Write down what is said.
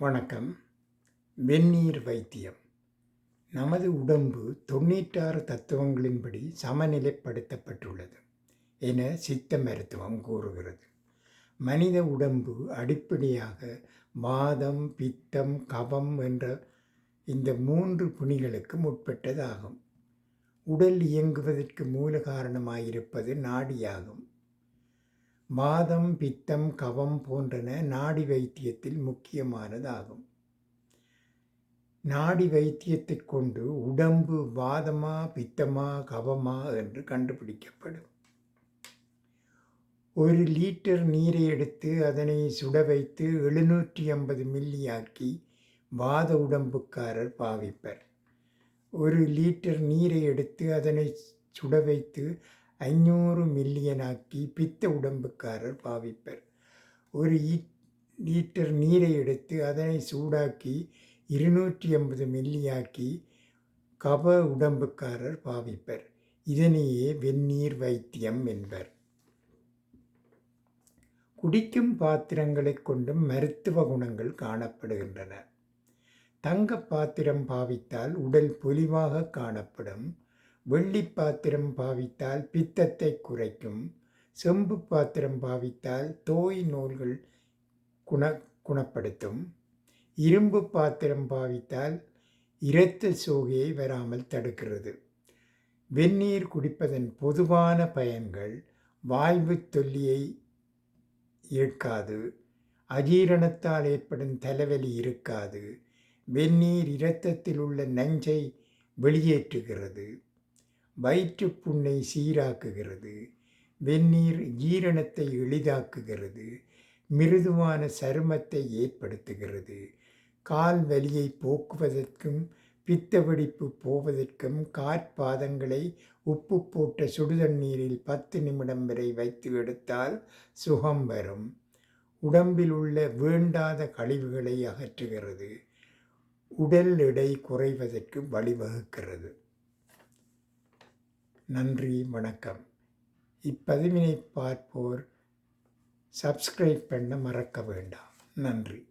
வணக்கம். வெந்நீர் வைத்தியம். நமது உடம்பு தொண்ணூற்றாறு தத்துவங்களின்படி சமநிலைப்படுத்தப்பட்டுள்ளது என சித்த மருத்துவம் கூறுகிறது. மனித உடம்பு அடிப்படையாக வாதம் பித்தம் கபம் என்ற இந்த மூன்று புனிகளுக்கு முற்பட்டதாகும். உடல் இயங்குவதற்கு மூல காரணமாயிருப்பது நாடியாகும். வாதம் பித்தம் கவம் போன்றன நாடி வைத்தியத்தில் முக்கியமானதாகும். நாடி வைத்தியத்தை கொண்டு உடம்பு வாதமா பித்தமா கவமா என்று கண்டுபிடிக்கப்படும். ஒரு லீட்டர் நீரை எடுத்து அதனை சுட வைத்து எழுநூற்றி ஐம்பது மில்லி ஆக்கி வாத உடம்புக்காரர் பாவிப்பர். ஒரு லீட்டர் நீரை எடுத்து அதனை சுட வைத்து ஐநூறு மில்லியனாக்கி பித்த உடம்புக்காரர் பாவிப்பர். ஒரு லீட்டர் நீரை எடுத்து அதனை சூடாக்கி இருநூற்றி ஐம்பது மில்லியாக்கி கப உடம்புக்காரர் பாவிப்பர். இதனையே வெந்நீர் வைத்தியம் என்பர். குடிக்கும் பாத்திரங்களை கொண்டும் மருத்துவ குணங்கள் காணப்படுகின்றன. தங்க பாத்திரம் பாவித்தால் உடல் பொலிவாக காணப்படும். வெள்ளி பாத்திரம் பாவித்தால் பித்தத்தை குறைக்கும் செம்பு பாத்திரம் பாவித்தால் தோய் நூல்கள் குண குணப்படுத்தும். இரும்பு பாத்திரம் பாவித்தால் இரத்த சோகையை வராமல் தடுக்கிறது. வெந்நீர் குடிப்பதன் பொதுவான பயன்கள் வாய்வு தொல்லியை இருக்காது அஜீரணத்தால் ஏற்படும் தலைவலி இருக்காது வெந்நீர் இரத்தத்தில் உள்ள நஞ்சை வெளியேற்றுகிறது. வயிற்றுப்புண்ணை சீராக்குகிறது. வெந்நீர் ஜீரணத்தை எளிதாக்குகிறது. மிருதுவான சருமத்தை ஏற்படுத்துகிறது. கால் வலியை போக்குவதற்கும் பித்த வெடிப்பு போவதற்கும் காற்பாதங்களை உப்பு போட்ட சுடுதண்ணீரில் பத்து நிமிடம் வரை வைத்து எடுத்தால் சுகம் வரும். உடம்பில் உள்ள வேண்டாத கழிவுகளை அகற்றுகிறது. உடல் எடை குறைவதற்கு வழிவகுக்கிறது. நன்றி வணக்கம். இப்பதிவினை பார்ப்போர் சப்ஸ்கிரைப் பண்ண மறக்க வேண்டாம். நன்றி.